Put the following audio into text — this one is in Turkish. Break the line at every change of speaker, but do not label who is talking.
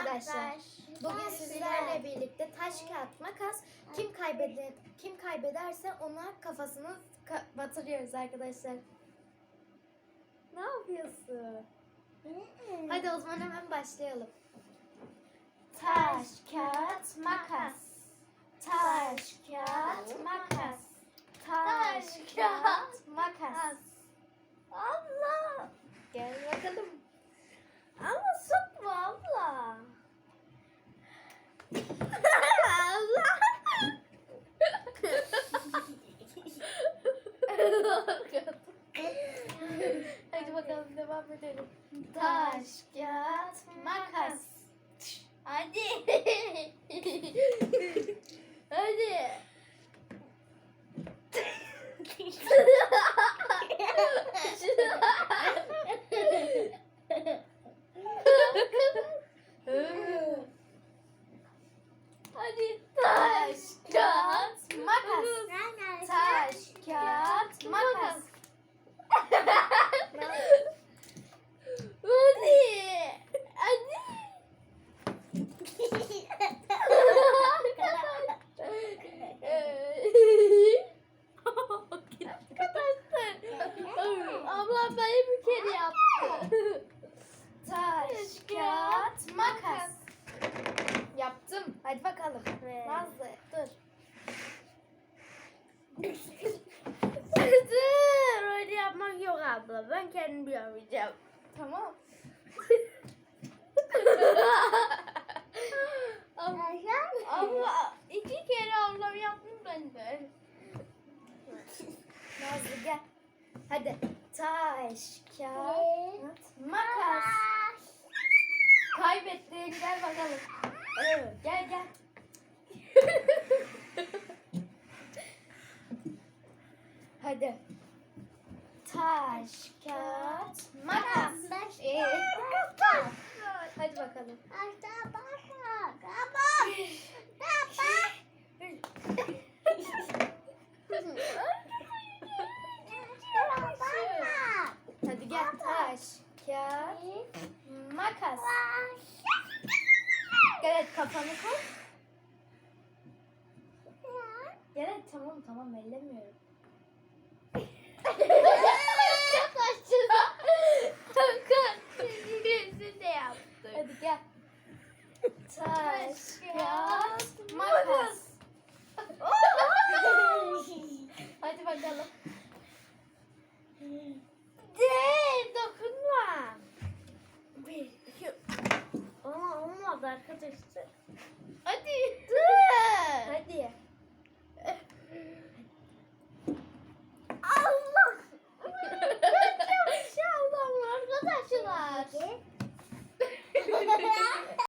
arkadaşlar. Bugün sizlerle birlikte taş kağıt makas kim kaybeder kim kaybederse ona kafasını ka- batırıyoruz arkadaşlar. Ne yapıyorsun? Hadi o zaman hemen başlayalım. Taş, kağıt, makas. Taş, kağıt, makas. Taş, kağıt, makas.
Allah.
Gel bakalım.
Ama sıkma abla. Allah.
Hadi bakalım devam edelim. Taş, kağıt, makas.
Hadi. Hadi. Hadi
Taş, makas. Taş, kağıt, makas.
Hadi. Hadi. Ablam beni bir kere yaptı.
Taş, kağıt, makas. Yaptım. Hadi bakalım.
Evet.
Nazlı dur.
Dur öyle yapmak yok abla. Ben kendim yapacağım.
Tamam.
Abla, abla iki kere ablam yaptım ben de.
Nazlı gel. Hadi. Taş, kağıt, makas. Kaybettin. Gel bakalım. Evet. Gel gel. Hadi. Taş, kağıt, makas. İyi. Hadi bakalım. Hadi gel. Taş, kağıt, makas. Hadi kafanı koy. Hadi tamam tamam ellemiyorum.
Birisi de yaptı.
Hadi gel. Taş, kağıt, makas. Hadi bakalım.
De dokunma. Bir, iki. Ama olmadı arkadaşlar.
Hadi.
Dur.